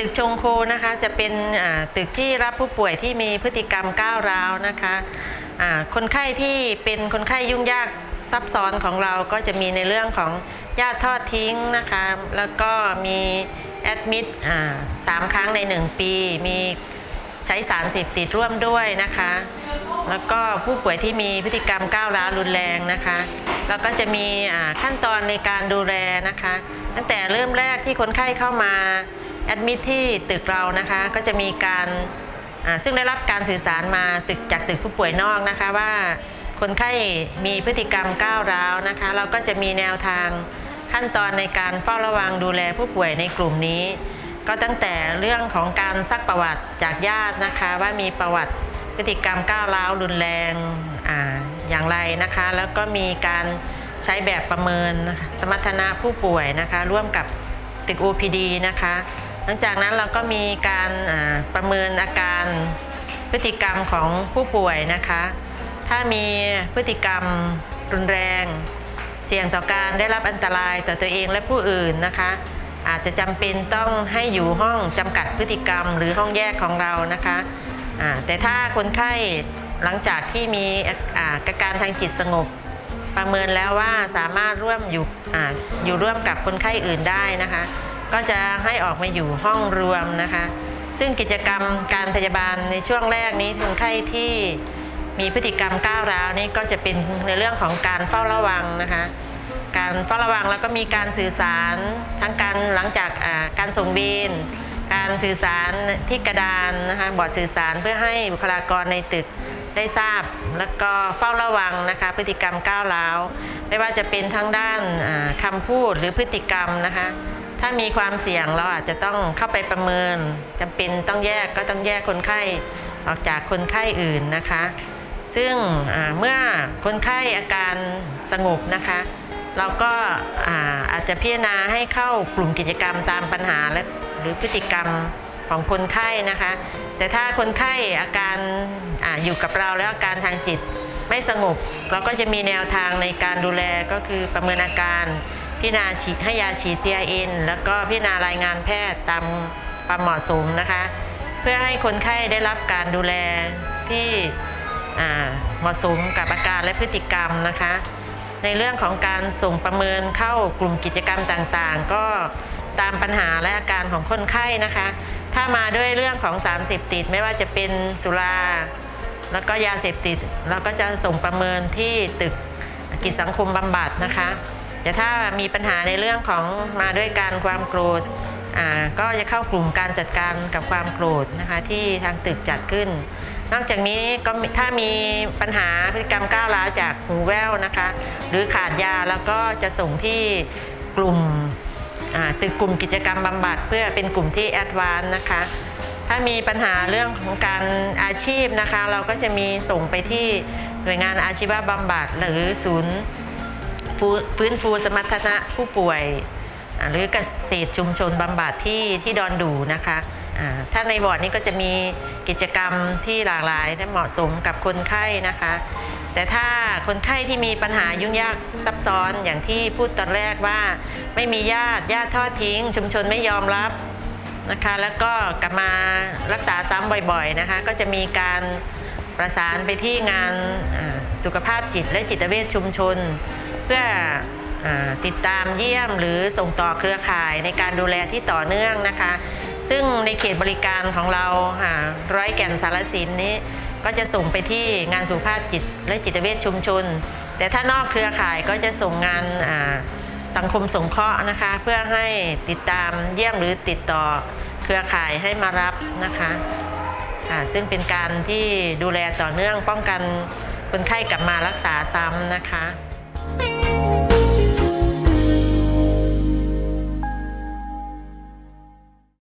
ตึกชงโคนะคะจะเป็นตึกที่รับผู้ป่วยที่มีพฤติกรรมก้าวร้าวนะคะคนไข้ที่เป็นคนไข้ยุ่งยากซับซ้อนของเราก็จะมีในเรื่องของญาติทอดทิ้งนะคะ แล้วก็มีแอดมิดสามครั้งใน 1 ปี มีใช้สารเสพติดร่วมด้วยนะคะ แล้วก็ผู้ป่วยที่มีพฤติกรรมก้าวร้าวรุนแรงนะคะ แล้วก็จะมีขั้นตอนในการดูแลนะคะ ตั้งแต่เริ่มแรกที่คนไข้เข้ามา แอดมิทที่ตึกเรานะคะก็จะมีการซึ่งได้รับการสื่อสารมาตึกจากตึกผู้ป่วยนอกนะคะว่าคนไข้มีพฤติกรรมก้าวร้าวนะคะ เราก็จะมีแนวทางขั้นตอนในการเฝ้าระวังดูแลผู้ป่วยในกลุ่มนี้ ก็ตั้งแต่เรื่องของการซักประวัติจากญาตินะคะ ว่ามีประวัติพฤติกรรมก้าวร้าวรุนแรงออย่างไรนะคะ แล้วก็มีการใช้แบบประเมิน สมรรถนะผู้ป่วยนะคะ ร่วมกับตึก OPD นะคะ ลังจากนั้นเราก็มีการประเมินอาการพฤติกรรมของผู้ป่วยนะคะ ถ้ามีพฤติกรรมรุนแรง เสี่ยงต่อการได้รับอันตรายต่อตัวเองและผู้อื่นนะคะ อาจจะจำเป็นต้องให้อยู่ห้องจำกัดพฤติกรรมหรือห้องแยกของเรานะคะแต่ถ้าคนไข้หลังจากที่มีอาการทางจิตสงบ ประเมินแล้วว่าสามารถร่วมอยู่ออยู่ร่วมกับคนไข้อื่นได้นะคะ ก็จะให้ออกมาอยู่ห้องรวมนะคะ ซึ่งกิจกรรมการพยาบาลในช่วงแรกนี้คนไข้ที่มีพฤติกรรมก้าวร้าวนี่ก็จะเป็นในเรื่องของการเฝ้าระวังนะคะ การเฝ้าระวังแล้วก็มีการสื่อสารทั้งการหลังจากการส่งบินการสื่อสารที่กระดานนะคะบอร์ดสื่อสารเพื่อให้บุคลากรในตึกได้ทราบ แล้วก็เฝ้าระวังนะคะพฤติกรรมก้าวร้าว ไม่ว่าจะเป็นทั้งด้านอ่าคำพูดหรือพฤติกรรมนะคะ ถ้ามีความเสี่ยงเราอาจจะต้องเข้าไปประเมินจำเป็นต้องแยกก็ต้องแยกคนไข้ออกจากคนไข้อื่นนะคะ ซึ่งเมื่อคนไข้อาการสงบนะคะ เราก็อาอาจจะพิจารณาให้เข้ากลุ่มกิจกรรมตามปัญหาและหรือพฤติกรรมของคนไข้นะคะ แต่ถ้าคนไข้อาการอาอยู่กับเราแล้วอาการทางจิตไม่สงบ เราก็จะมีแนวทางในการดูแลก็คือประเมินอาการ พิจารณาให้ยาฉีด PRN แล้วก็พิจารณารายงานแพทย์ตามความเหมาะสมนะคะ เพื่อให้คนไข้ได้รับการดูแลที่เหมาะสมกับอาการและพฤติกรรมนะคะ ในเรื่องของการส่งประเมินเข้ากลุ่มกิจกรรมต่างๆ ก็ตามปัญหาและอาการของคนไข้นะคะ ถ้ามาด้วยเรื่องของสารเสพติดไม่ว่าจะเป็นสุราแล้วก็ยาเสพติดเราก็จะส่งประเมินที่ตึกกิจสังคมบำบัดนะคะ แต่ถ้ามีปัญหาในเรื่องของมาด้วยการความโกรธก็จะเข้ากลุ่มการจัดการกับความโกรธนะคะที่ทางตึกจัดขึ้น นอกจากนี้ก็ถ้ามีปัญหาพฤติกรรมก้าวร้าวจากหูแว่วนะคะ หรือขาดยาแล้วก็จะส่งที่กลุ่มตึกกลุ่มกิจกรรมบำบัดเพื่อเป็นกลุ่มที่แอดวานนะคะ ถ้ามีปัญหาเรื่องของการอาชีพนะคะ เราก็จะมีส่งไปที่หน่วยงานอาชีวบำบัดหรือศูนย์ ฟื้นฟูสมรรถนะผู้ป่วย หรือเกษตรชุมชนบำบัดที่ที่ดอนดูนะคะถ้าในบอร์ดนี้ก็จะมีกิจกรรมที่หลากหลายและเหมาะสมกับคนไข้นะคะ แต่ถ้าคนไข้ที่มีปัญหายุ่งยากซับซ้อนอย่างที่พูดตอนแรกว่า ไม่มีญาติญาติทอดทิ้ง ชุมชนไม่ยอมรับนะคะ แล้วก็กลับมารักษาซ้ำบ่อยๆนะคะ ก็จะมีการประสานไปที่งานสุขภาพจิตและจิตเวชชุมชน พื่ออติดตามเยี่ยมหรือส่งต่อเครือข่ายในการดูแลที่ต่อเนื่องนะคะ ซึ่งในเขตบริการของเราร้อยแก่นสารสินนี้ ก็จะส่งไปที่งานสุขภาพจิตและจิตเวชชุมชน แต่ถ้านอกเครือข่ายก็จะส่งงานสังคมสงเคราะห์นะคะ เพื่อให้ติดตามเยี่ยมหรือติดต่อเครือข่ายให้มารับนะคะซึ่งเป็นการที่ดูแลต่อเนื่องป้องกันคนไข้กลับมารักษาซ้ำนะคะ